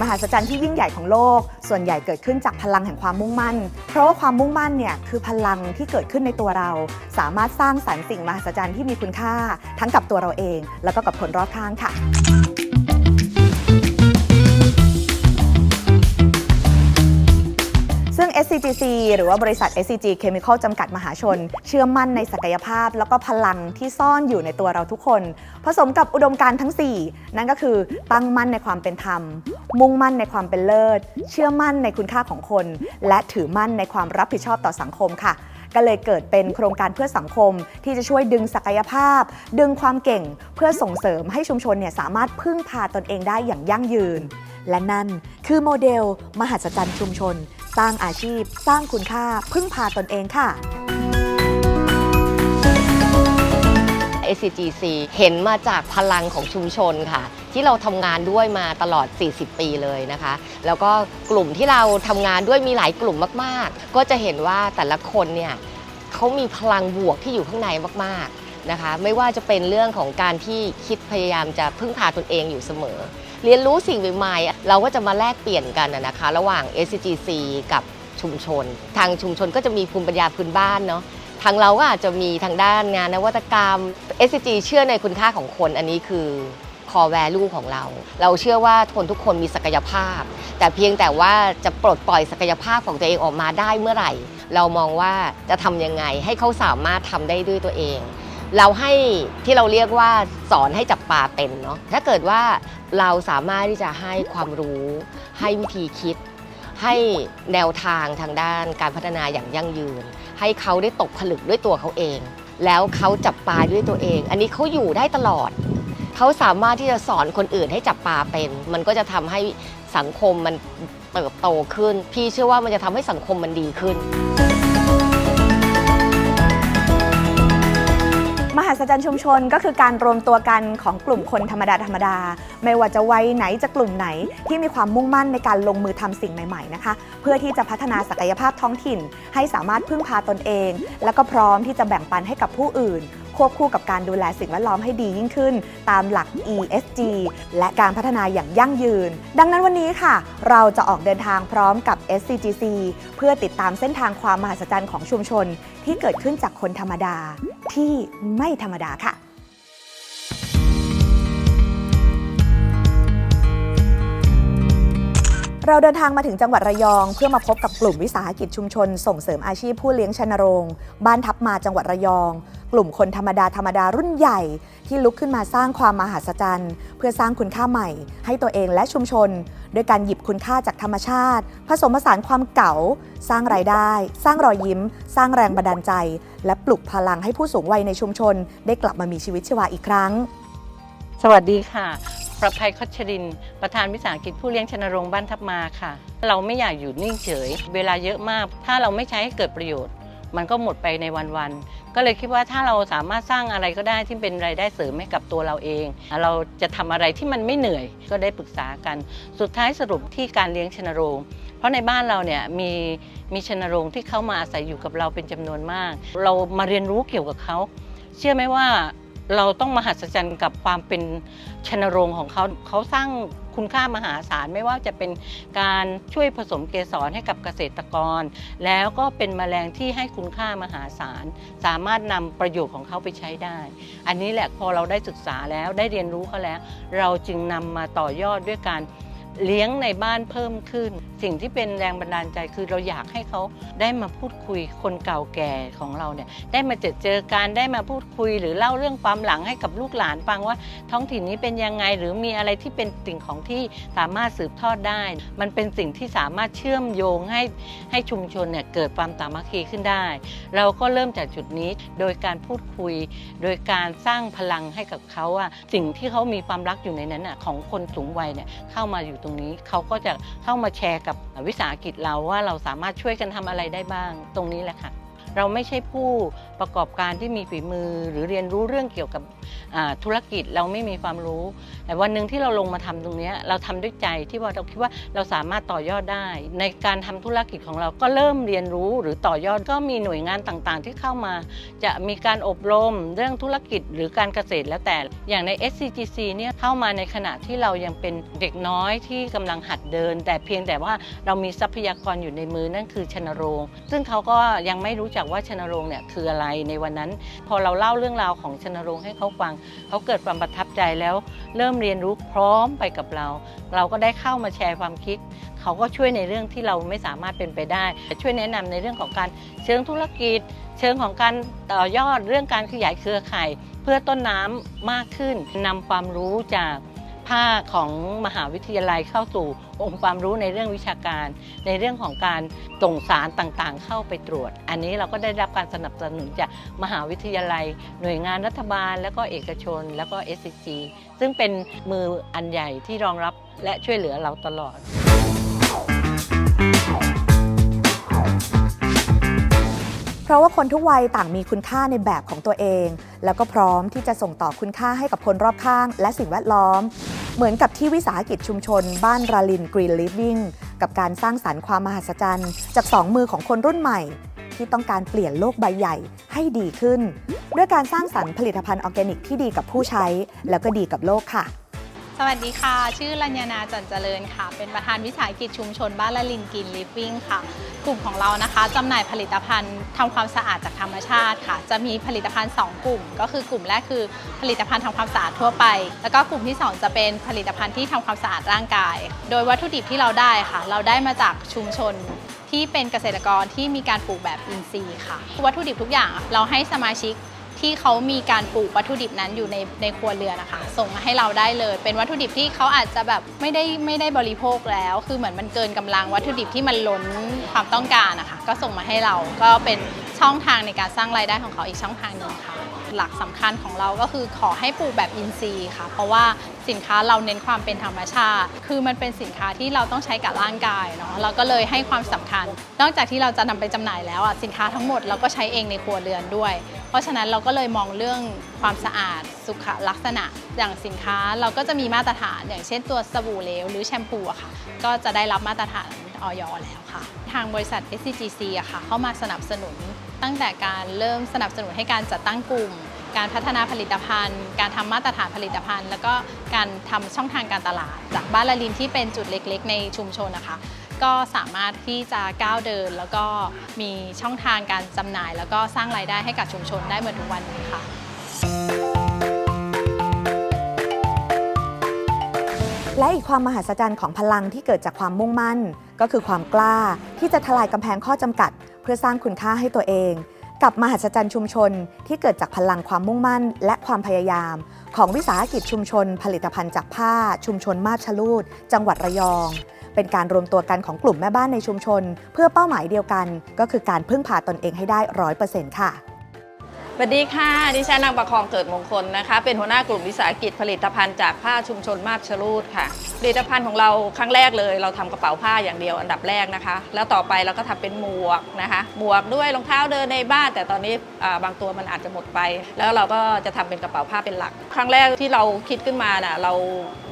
มหัศจรรย์ที่ยิ่งใหญ่ของโลก ส่วนใหญ่เกิดขึ้นจากพลังแห่งความมุ่งมั่น เพราะว่าความมุ่งมั่นเนี่ยคือพลังที่เกิดขึ้นในตัวเรา สามารถสร้างสรรค์สิ่งมหัศจรรย์ที่มีคุณค่า ทั้งกับตัวเราเอง แล้วก็กับคนรอบข้างค่ะ SCGC หรือว่าบริษัท SCG Chemical จำกัดมหาชน เชื่อมั่นในศักยภาพ แล้วก็พลังที่ซ่อนอยู่ในตัวเราทุกคน ผสมกับอุดมการณ์ทั้ง 4 นั่นก็คือตั้งมั่นในความเป็นธรรม มุ่งมั่นในความเป็นเลิศ เชื่อมั่นในคุณค่าของคน และถือมั่นในความรับผิดชอบต่อสังคมค่ะก็เลยเกิดเป็นโครงการเพื่อสังคมที่จะช่วยดึงศักยภาพ ดึงความเก่งเพื่อส่งเสริมให้ชุมชนเนี่ยสามารถพึ่งพาตนเองได้อย่างยั่งยืน และนั่นคือโมเดล มหัศจรรย์ชุมชน สร้างอาชีพ สร้างคุณค่า พึ่งพาตนเองค่ะ SCGC เห็นมาจากพลังของชุมชนค่ะ ที่เราทำงานด้วยมาตลอด 40 ปีเลยนะคะ แล้วก็กลุ่มที่เราทำงานด้วยมีหลายกลุ่มมาก ๆ ก็จะเห็นว่าแต่ละคนเนี่ยเขามีพลังบวกที่อยู่ข้างในมาก ๆ นะคะ ไม่ว่าจะเป็นเรื่องของการที่คิดพยายามจะพึ่งพาตนเองอยู่เสมอ เรียนรู้สิ่งใหม่ๆ เราก็จะมาแลกเปลี่ยนกันนะคะ ระหว่าง SCGC กับชุมชน ทางชุมชนก็จะมีภูมิปัญญาพื้นบ้านเนาะทางเราก็อาจจะมีทางด้านงานนวัตกรรม SCG เชื่อในคุณค่าของคนอันนี้คือ core value ของเรา เราเชื่อว่าคนทุกคนมีศักยภาพ แต่เพียงแต่ว่าจะปลดปล่อยศักยภาพของตัวเองออกมาได้เมื่อไหร่ เรามองว่าจะทำยังไงให้เขาสามารถทำได้ด้วยตัวเอง เราให้ที่เราเรียกว่าสอนให้จับปลาเป็นเนาะถ้าเกิดว่าเราสามารถที่จะให้ความรู้ ให้วิธีคิด ให้แนวทางทางด้านการพัฒนาอย่างยั่งยืน ให้เขาได้ตกผลึกด้วยตัวเขาเอง แล้วเขาจับปลาด้วยตัวเอง อันนี้เขาอยู่ได้ตลอด เขาสามารถที่จะสอนคนอื่นให้จับปลาเป็น มันก็จะทำให้สังคมมันเติบโตขึ้น พี่เชื่อว่ามันจะทำให้สังคมมันดีขึ้น หัศจรรย์ชุมชนก็คือการรวมตัวกันของกลุ่มคนธรรมดาธรรมดา ไม่ว่าจะวัยไหนจะกลุ่มไหน ที่มีความมุ่งมั่นในการลงมือทำสิ่งใหม่ๆนะคะ เพื่อที่จะพัฒนาศักยภาพท้องถิ่น ให้สามารถพึ่งพาตนเอง แล้วก็พร้อมที่จะแบ่งปันให้กับผู้อื่น ควบคู่กับการดูแลสิ่งแวดล้อมให้ดียิ่งขึ้น ตามหลัก ESG และการพัฒนาอย่างยั่งยืน ดังนั้นวันนี้ค่ะ เราจะออกเดินทางพร้อมกับ SCGC เพื่อติดตามเส้นทางความมหัศจรรย์ของชุมชน ที่เกิดขึ้นจากคนธรรมดาที่ไม่ธรรมดาค่ะ เราเดินทางมาถึงจังหวัดระยอง เพื่อมาพบกับกลุ่มวิสาหกิจชุมชน ส่งเสริมอาชีพผู้เลี้ยงชนโรง บ้านทับมาจังหวัดระยอง กลุ่มคนธรรมดาธรรมดารุ่นใหญ่ ที่ลุกขึ้นมาสร้างความมหัศจรรย์ เพื่อสร้างคุณค่าใหม่ ให้ตัวเองและชุมชน ด้วยการหยิบคุณค่าจากธรรมชาติ ผสมผสานความเก๋า สร้างรายได้ สร้างรอยยิ้ม สร้างแรงบันดาลใจ และปลุกพลังให้ผู้สูงวัยในชุมชน ได้กลับมามีชีวิตชีวาอีกครั้ง สวัสดีค่ะ ประภัยคชริน ประธานวิสาหกิจผู้เลี้ยงชนโรงบ้านทับมาค่ะ เราไม่อยากอยู่นิ่งเฉย เวลาเยอะมาก ถ้าเราไม่ใช้ให้เกิดประโยชน์ มันก็หมดไปในวันๆ ก็เลยคิดว่าถ้าเราสามารถสร้างอะไรก็ได้ที่เป็นรายได้เสริมให้กับตัวเราเอง เราจะทำอะไรที่มันไม่เหนื่อย ก็ได้ปรึกษากัน สุดท้ายสรุปที่การเลี้ยงชนโรง เพราะในบ้านเราเนี่ยมีมีชนโรงที่เข้ามาอาศัยอยู่กับเราเป็นจำนวนมาก เรามาเรียนรู้เกี่ยวกับเขา เชื่อไหมว่า เราต้องมหัศจรรย์กับความเป็นชนโรงของเขาเขาสร้างคุณค่ามหาศาลไม่ว่าจะเป็นการช่วยผสมเกสรให้กับเกษตรกร แล้วก็เป็นแมลงที่ให้คุณค่ามหาศาล สามารถนำประโยชน์ของเขาไปใช้ได้ อันนี้แหละพอเราได้ศึกษาแล้วได้เรียนรู้เขาแล้ว เราจึงนำมาต่อยอดด้วยการ เลี้ยงในบ้านเพิ่มขึ้น สิ่งที่เป็นแรงบันดาลใจคือเราอยากให้เขาได้มาพูดคุยคนเก่าแก่ของเราเนี่ยได้มาเจอเจอการได้มาพูดคุย หรือเล่าเรื่องความหลังให้กับลูกหลานฟังว่า ท้องถิ่นนี้เป็นยังไงหรือมีอะไรที่เป็นสิ่งของที่สามารถสืบทอดได้ มันเป็นสิ่งที่สามารถเชื่อมโยงให้ให้ชุมชนเนี่ยเกิดความสามัคคีขึ้นได้ เราก็เริ่มจากจุดนี้โดยการพูดคุย โดยการสร้างพลังให้กับเขาว่าสิ่งที่เขามีความรักอยู่ในนั้นน่ะของคนสูงวัยเนี่ยเข้ามาอยู่ตรงนี้เขาก็จะเข้ามาแชร์กับวิสาหกิจเราว่าเราสามารถช่วยกันทำอะไรได้บ้างตรงนี้แหละค่ะ เราไม่ใช่ผู้ประกอบการที่มีฝีมือ หรือเรียนรู้เรื่องเกี่ยวกับธุรกิจเราไม่มีความรู้ แต่วันหนึ่งที่เราลงมาทำตรงนี้เราทำด้วยใจที่ว่าเราคิดว่าเราสามารถต่อยอดได้ ในการทำธุรกิจของเราก็เริ่มเรียนรู้หรือต่อยอดก็มีหน่วยงานต่างๆ ที่เข้ามา จะมีการอบรมเรื่องธุรกิจหรือการเกษตรแล้วแต่อย่างใน SCGC เนี่ยเข้ามาในขณะที่เรายังเป็นเด็กน้อยที่กำลังหัดเดิน แต่เพียงแต่ว่าเรามีทรัพยากรอยู่ในมือนั่นคือชนโรง ซึ่งเขาก็ยังไม่รู้จักว่าชนโรงเนี่ยคืออะไรในวันนั้น พอเราเล่าเรื่องราวของชนโรงให้เขาฟัง เขาเกิดความประทับใจแล้ว เริ่มเรียนรู้พร้อมไปกับเรา เราก็ได้เข้ามาแชร์ความคิด เขาก็ช่วยในเรื่องที่เราไม่สามารถเป็นไปได้ ช่วยแนะนำในเรื่องของการเชิงธุรกิจ เชิงของการต่อยอดเรื่องการขยายเครือข่าย เพื่อต้นน้ำมากขึ้นนำความรู้จาก ภาของมหาวิทยาลัยเข้าสู่องค์ความรู้ในเรื่องวิชาการ ในเรื่องของการส่งสารต่างๆ เข้าไปตรวจ อันนี้เราก็ได้รับการสนับสนุนจากมหาวิทยาลัย หน่วยงานรัฐบาล แล้วก็เอกชน แล้วก็ SCG ซึ่งเป็นมืออันใหญ่ที่รองรับและช่วยเหลือเราตลอดเพราะว่าคนทุกวัยต่างมีคุณค่าในแบบของตัวเอง แล้วก็พร้อมที่จะส่งต่อคุณค่าให้กับคนรอบข้าง และสิ่งแวดล้อม เหมือนกับที่วิสาหกิจชุมชน บ้านราลินกรีนลิฟวิ่งกับการสร้างสรรค์ความมหัศจรรย์ จากสองมือของคนรุ่นใหม่ ที่ต้องการเปลี่ยนโลกใบใหญ่ให้ดีขึ้น ด้วยการสร้างสรรค์ผลิตภัณฑ์ออร์แกนิกที่ดีกับผู้ใช้ แล้วก็ดีกับโลกค่ะ สวัสดีค่ะ ชื่อรัญญานาจันเจริญค่ะ เป็นประธานวิสาหกิจชุมชนบ้านละลินกินลิฟวิ่งค่ะ กลุ่มของเรานะคะจำหน่ายผลิตภัณฑ์ทำความสะอาดจากธรรมชาติค่ะ จะมีผลิตภัณฑ์ 2 กลุ่ม ก็คือกลุ่มแรกคือผลิตภัณฑ์ทำความสะอาดทั่วไป แล้วก็กลุ่มที่ 2 จะเป็นผลิตภัณฑ์ที่ทำความสะอาดร่างกาย โดยวัตถุดิบที่เราได้ค่ะ เราได้มาจากชุมชนที่เป็นเกษตรกรที่มีการปลูกแบบอินทรีย์ค่ะ วัตถุดิบทุกอย่างเราให้สมาชิก ที่เขามีการปลูกวัตถุดิบนั้นอยู่ในในครัวเรือนนะคะส่งมาให้เราได้เลย เป็นวัตถุดิบที่เขาอาจจะแบบไม่ได้ไม่ได้บริโภคแล้ว คือเหมือนมันเกินกำลังวัตถุดิบที่มันล้นความต้องการนะคะก็ส่งมาให้เราก็เป็นช่องทางในการสร้างรายได้ของเขาอีกช่องทางหนึ่งค่ะ หลักสำคัญของเราก็คือขอให้ปลูกแบบอินทรีย์ค่ะ เพราะว่าสินค้าเราเน้นความเป็นธรรมชาติ คือมันเป็นสินค้าที่เราต้องใช้กับร่างกายเนาะเราก็เลยให้ความสำคัญ นอกจากที่เราจะนำไปจำหน่ายแล้วอะสินค้าทั้งหมดเราก็ใช้เองในครัวเรือนด้วย เพราะฉะนั้นเราก็เลยมองเรื่องความสะอาดสุขลักษณะ อย่างสินค้าเราก็จะมีมาตรฐาน อย่างเช่นตัวสบู่เหลวหรือแชมพูอะค่ะ ก็จะได้รับมาตรฐานออยแล้วค่ะ ทางบริษัท SCGC อะค่ะ เข้ามาสนับสนุน ตั้งแต่การเริ่มสนับสนุนให้การจัดตั้งกลุ่ม การพัฒนาผลิตภัณฑ์ การทำมาตรฐานผลิตภัณฑ์ แล้วก็การทำช่องทางการตลาด จากบ้านละลินที่เป็นจุดเล็กๆ ในชุมชนนะคะ ก็สามารถที่จะก้าวเดิน แล้วก็มีช่องทางการจำหน่าย แล้วก็สร้างรายได้ให้กับชุมชนได้เหมือนทุกวันนี้ค่ะและอีกความมหัศจรรย์ของพลังที่เกิดจากความมุ่งมั่น ก็คือความกล้าที่จะทลายกำแพงข้อจำกัด พื่อสร้างคุณค่าให้ตัวเอง กับมหัศจรรย์ชุมชนที่เกิดจากพลังความมุ่งมั่น และความพยายาม ของวิสาหกิจชุมชน ผลิตภัณฑ์จากผ้า ชุมชนมาบชะลูด จังหวัดระยอง เป็นการรวมตัวกันของกลุ่มแม่บ้านในชุมชน เพื่อเป้าหมายเดียวกัน ก็คือการพึ่งพาตนเองให้ได้ร้อยเปอร์เซ็นต์ค่ะ วัสดีค่ะ ดิฉันนางประคองเกิดมงคลนะคะ เป็นหัวหน้ากลุ่มวิสาหกิจผลิตภัณฑ์จากผ้าชุมชนมาบชะรูดค่ะ ผลิตภัณฑ์ของเราครั้งแรกเลย เราทำกระเป๋าผ้าอย่างเดียวอันดับแรกนะคะ แล้วต่อไปเราก็ทำเป็นหมวกนะคะ หมวกด้วยรองเท้าเดินในบ้าน แต่ตอนนี้บางตัวมันอาจจะหมดไป แล้วเราก็จะทำเป็นกระเป๋าผ้าเป็นหลัก ครั้งแรกที่เราคิดขึ้นมาน่ะเรา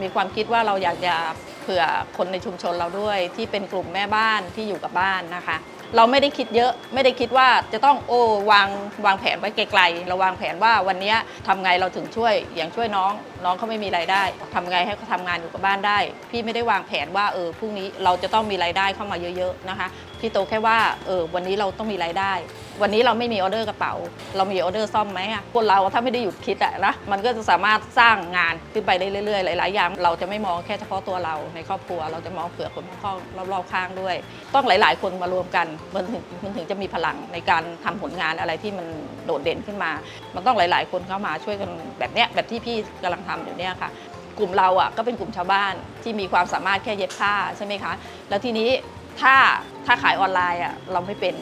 มีความคิดว่าเราอยากจะเผื่อคนในชุมชนเราด้วยที่เป็นกลุ่มแม่บ้านที่อยู่กับบ้านนะคะเราไม่ได้คิดเยอะ ไม่ได้คิดว่าจะต้องโอ้วางวางแผนไว้ไกลๆเราวางแผนว่าวันนี้ยทำไงเราถึงช่วยอย่างช่วยน้อง น้องเขาไม่มีรายได้ทำไงให้เขาทำงานอยู่กับบ้านได้ พี่ไม่ได้วางแผนว่าเออพรุ่งนี้เราจะต้องมีรายได้เข้ามาเยอะ ๆนะคะ พี่โตแค่ว่าเออวันนี้เราต้องมีรายได้ วันนี้เราไม่มีออเดอร์กระเป๋า เรามีออเดอร์ซ่อมไหมอะคนเราถ้าไม่ได้หยุดคิดอะนะมันก็จะสามารถสร้างงานขึ้นไปได้เรื่อยๆหลายๆอย่างเราจะไม่มองแค่เฉพาะตัวเราในครอบครัว เราจะมองเผื่อคนข้างรอบๆข้างด้วย ต้องหลาย ๆ คนมารวมกันมันถึงมันถึงจะมีพลังในการทำผลงานอะไรที่มันโดดเด่นขึ้นมา มันต้องหลาย ๆ คนเข้ามาช่วยกันแบบเนี้ยแบบที่พี่กำลังทำอยู่เนี่ยค่ะกลุ่มเราอะก็เป็นกลุ่มชาวบ้านที่มีความสามารถแค่เย็บผ้าใช่ไหมคะ แล้วทีนี้ถ้าถ้าขายออนไลน์อะเราไม่เป็น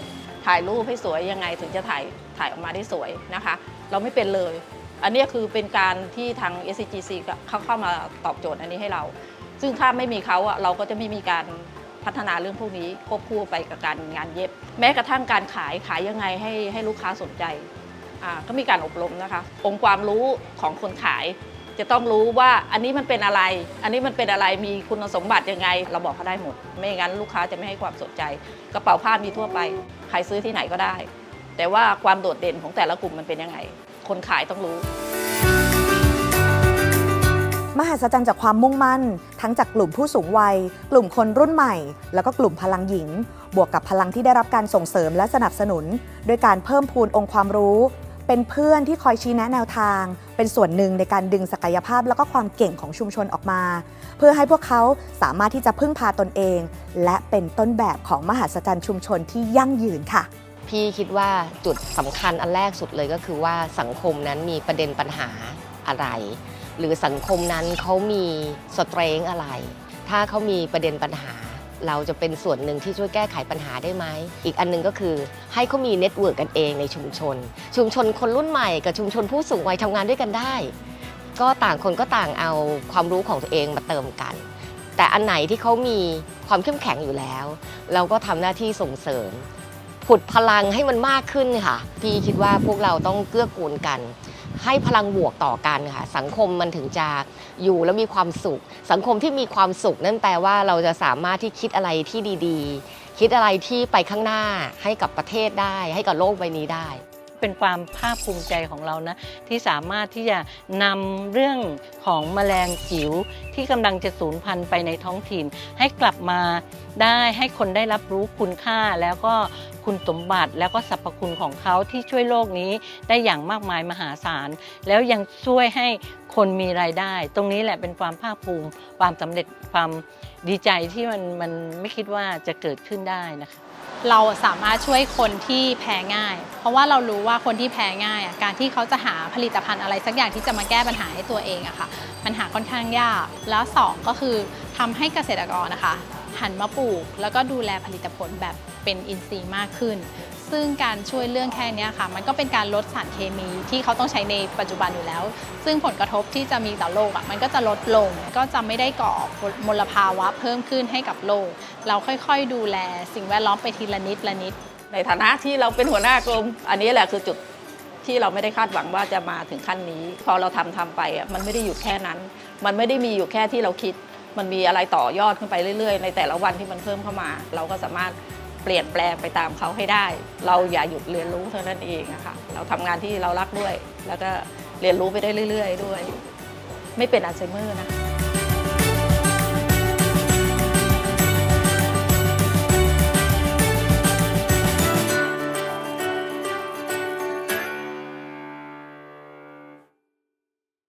ถ่ายรูปให้สวยยังไงถึงจะถ่ายถ่ายออกมาได้สวยนะคะ เราไม่เป็นเลย อันนี้คือเป็นการที่ทาง SCGC เขาเข้ามาตอบโจทย์อันนี้ให้เรา ซึ่งถ้าไม่มีเขาเราก็จะไม่มีการพัฒนาเรื่องพวกนี้ควบคู่ไปกับการงานเย็บ แม้กระทั่งการขายขายยังไงให้ให้ลูกค้าสนใจก็มีการอบรมนะคะ องค์ความรู้ของคนขาย จะต้องรู้ว่าอันนี้มันเป็นอะไร อันนี้มันเป็นอะไรมีคุณสมบัติยังไง เราบอกเขาได้หมด ไม่งั้นลูกค้าจะไม่ให้ความสนใจ กระเป๋าผ้ามีทั่วไป ใครซื้อที่ไหนก็ได้ แต่ว่าความโดดเด่นของแต่ละกลุ่มมันเป็นยังไง คนขายต้องรู้ มหัศจรรย์จากความมุ่งมั่น ทั้งจากกลุ่มผู้สูงวัย กลุ่มคนรุ่นใหม่ แล้วก็กลุ่มพลังหญิง บวกกับพลังที่ได้รับการส่งเสริมและสนับสนุน โดยการเพิ่มพูนองค์ความรู้ เป็นเพื่อนที่คอยชี้แนะแนวทาง เป็นส่วนหนึ่งในการดึงศักยภาพแล้วก็ความเก่งของชุมชนออกมา เพื่อให้พวกเขาสามารถที่จะพึ่งพาตนเอง และเป็นต้นแบบของมหัศจรรย์ชุมชนที่ยั่งยืนค่ะ พี่คิดว่าจุดสำคัญอันแรกสุดเลยก็คือว่าสังคมนั้นมีประเด็นปัญหาอะไร หรือสังคมนั้นเขามีสเตรงอะไร ถ้าเขามีประเด็นปัญหา เราจะเป็นส่วนหนึ่งที่ช่วยแก้ไขปัญหาได้ไหม อีกอันหนึงก็คือให้เขามีเน็ตเวิร์กกันเองในชุมชน ชุมชนคนรุ่นใหม่กับชุมชนผู้สูงวัยทำงานด้วยกันได้ ก็ต่างคนก็ต่างเอาความรู้ของตัวเองมาเติมกัน แต่อันไหนที่เขามีความเข้มแข็งอยู่แล้ว เราก็ทำหน้าที่ส่งเสริมผุดพลังให้มันมากขึ้นค่ะ พี่คิดว่าพวกเราต้องเกื้อกูลกัน ให้พลังบวกต่อกันค่ะสังคมมันถึงจะอยู่แล้วมีความสุข สังคมที่มีความสุข นั่นแปลว่าเราจะสามารถที่คิดอะไรที่ดีๆ คิดอะไรที่ไปข้างหน้าให้กับประเทศได้ ให้กับโลกใบนี้ได้ เป็นความภาคภูมิใจของเรานะ ที่สามารถที่จะนำเรื่องของแมลงจิ๋วที่กำลังจะสูญพันธุ์ไปในท้องถิ่น ให้กลับมาได้ให้คนได้รับรู้คุณค่าแล้วก็คุณสมบัติแล้วก็สรรพคุณของเขาที่ช่วยโลกนี้ได้อย่างมากมายมหาศาล แล้วยังช่วยให้คนมีรายได้ ตรงนี้แหละเป็นความภาคภูมิ ความสำเร็จความดีใจที่มันมันไม่คิดว่าจะเกิดขึ้นได้นะคะ เราสามารถช่วยคนที่แพ้ง่าย เพราะว่าเรารู้ว่าคนที่แพ้ง่ายอะการที่เขาจะหาผลิตภัณฑ์อะไรสักอย่างที่จะมาแก้ปัญหาให้ตัวเองอะค่ะมันหาค่อนข้างยาก แล้วสองก็คือทำให้เกษตรกรนะคะหันมาปลูก แล้วก็ดูแลผลิตผลแบบเป็นอินทรีย์มากขึ้น ซึ่งการช่วยเรื่องแค่นี้ค่ะ มันก็เป็นการลดสารเคมีที่เขาต้องใช้ในปัจจุบันอยู่แล้ว ซึ่งผลกระทบที่จะมีต่อโลกอะมันก็จะลดลง ก็จะไม่ได้ก่อมลภาวะเพิ่มขึ้นให้กับโลก เราค่อยๆดูแลสิ่งแวดล้อมไปทีละนิดละนิด ในฐานะที่เราเป็นหัวหน้ากรม อันนี้แหละคือจุดที่เราไม่ได้คาดหวังว่าจะมาถึงขั้นนี้ พอเราทำทำไปอะมันไม่ได้หยุดแค่นั้น มันไม่ได้มีอยู่แค่ที่เราคิด มันมีอะไรต่อยอดขึ้นไปเรื่อยๆ ในแต่ละวันที่มันเพิ่มเข้ามา เราก็สามารถ เปลี่ยนแปลงไปตามเขาให้ได้ เราอย่าหยุดเรียนรู้เท่านั้นเองอะค่ะเราทำงานที่เรารักด้วย แล้วก็เรียนรู้ไปได้เรื่อย ๆ ด้วย ไม่เป็นอัลไซเมอร์นะคะ